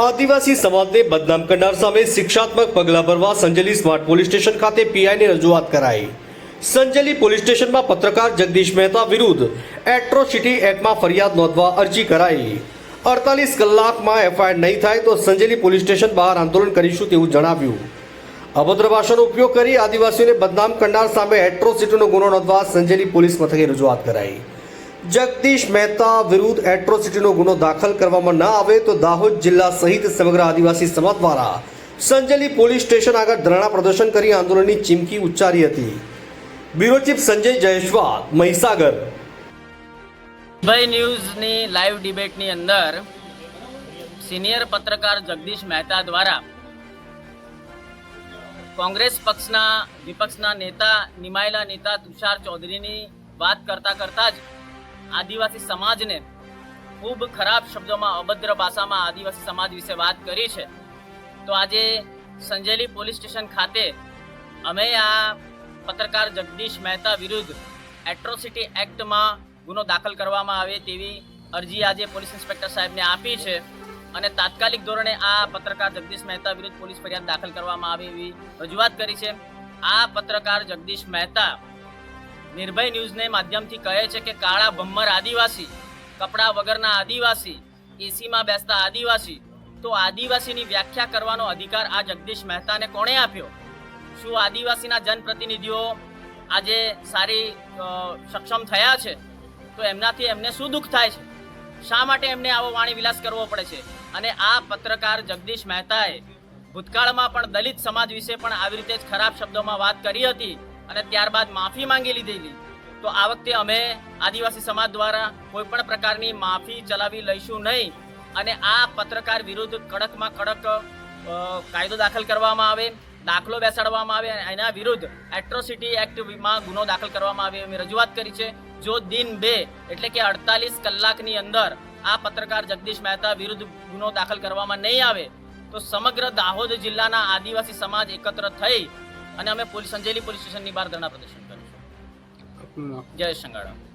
આદિવાસી સમાજને બદનામ કરનાર સામે શિક્ષાત્મક પગલાં ભરવા સંજલી સ્માર્ટ પોલીસ સ્ટેશન ખાતે પીઆઈને રજૂઆત કરાઈ. સંજલી પોલીસ સ્ટેશનમાં પત્રકાર જગદીશ મહેતા વિરુદ્ધ એટ્રોસિટી એક્ટમાં ફરિયાદ નોંધવા અરજી કરાઈ. અડતાલીસ કલાકમાં એફઆઈઆર નહીં થાય તો સંજલી પોલીસ સ્ટેશન બહાર આંદોલન કરીશું તેવું જણાવ્યું. અભદ્ર ભાષાનો ઉપયોગ કરી આદિવાસીઓને બદનામ કરનાર સામે એટ્રોસિટીનો ગુનો નોંધવા સંજેલી પોલીસ મથકે રજૂઆત કરાઈ. જગદીશ મહેતા વિરુદ્ધ એટ્રોસિટીનો ગુનો દાખલ કરવામાં ન આવે તો દાહોદ જિલ્લા સહિત સમગ્ર આદિવાસી સમાજ દ્વારા સંજેલી પોલીસ સ્ટેશન આગળ ધરણા પ્રદર્શન કરી આંદોલનની ચીમકી ઉચ્ચારી હતી. Bureau chief Sanjay Jaiswal, Mahisagar. ભાઈ ન્યૂઝની લાઈવ ડિબેટની અંદર સિનિયર પત્રકાર જગદીશ મહેતા દ્વારા કોંગ્રેસ પક્ષના વિપક્ષના નેતા નિમાયેલા નેતા તુષાર ચૌધરીની વાત કરતા કરતા જ આદિવાસી સમાજને ખૂબ ખરાબ શબ્દોમાં અભદ્ર ભાષામાં આદિવાસી સમાજ વિશે વાત કરી છે. તો આજે સંજેલી પોલીસ સ્ટેશન ખાતે અમે આ પત્રકાર જગદીશ મહેતા વિરુદ્ધ એટ્રોસિટી એક્ટમાં ગુનો દાખલ કરવામાં આવે તેવી અરજી આજે પોલીસ ઇન્સ્પેક્ટર સાહેબને આપી છે અને તાત્કાલિક ધોરણે આ પત્રકાર જગદીશ મહેતા વિરુદ્ધ પોલીસ ફરિયાદ દાખલ કરવામાં આવે એવી રજૂઆત કરી છે. આ પત્રકાર જગદીશ મહેતા નિર્ભય ન્યૂઝને માધ્યમથી કહે છે કે કાળા ભમ્મર આદિવાસી, કપડાં વગરના આદિવાસી, એસીમાં બેસતા આદિવાસી. તો આદિવાસીની વ્યાખ્યા કરવાનો અધિકાર આ જગદીશ મહેતાને કોણે આપ્યો? શું આદિવાસીના જનપ્રતિનિધિઓ આજે સારી સક્ષમ થયા છે? તો એમનાથી એમને શું દુઃખ થાય છે? શા માટે એમને આવો વાણી વિલાસ કરવો પડે છે? અને આ પત્રકાર જગદીશ મહેતાએ ભૂતકાળમાં પણ દલિત સમાજ વિશે પણ આવી રીતે જ ખરાબ શબ્દોમાં વાત કરી હતી. અને ત્યારબાદ માફી માંગી લીધેલી તો આ વખતે અમે આદિવાસી સમાજ દ્વારા કોઈ પણ પ્રકારની માફી ચલાવી લઈશું નહીં અને આ પત્રકાર વિરુદ્ધ કડકમાં કડક કાયદો દાખલ કરવામાં આવે, દાખલો બેસાડવામાં આવે એના વિરુદ્ધ એટ્રોસિટી એક્ટમાં ગુનો દાખલ કરવામાં આવે અમે રજૂઆત કરી છે. જો દિન બે એટલે કે અડતાલીસ કલાકની અંદર આ પત્રકાર જગદીશ મહેતા વિરુદ્ધ ગુનો દાખલ કરવામાં નહીં આવે, તો સમગ્ર દાહોદ જિલ્લાના આદિવાસી સમાજ એકત્ર થઈ અને અમે પોલીસ સંજેલી પોલીસ સ્ટેશનની બહાર ધરણા પ્રદર્શન કર્યું જય સંગાડા.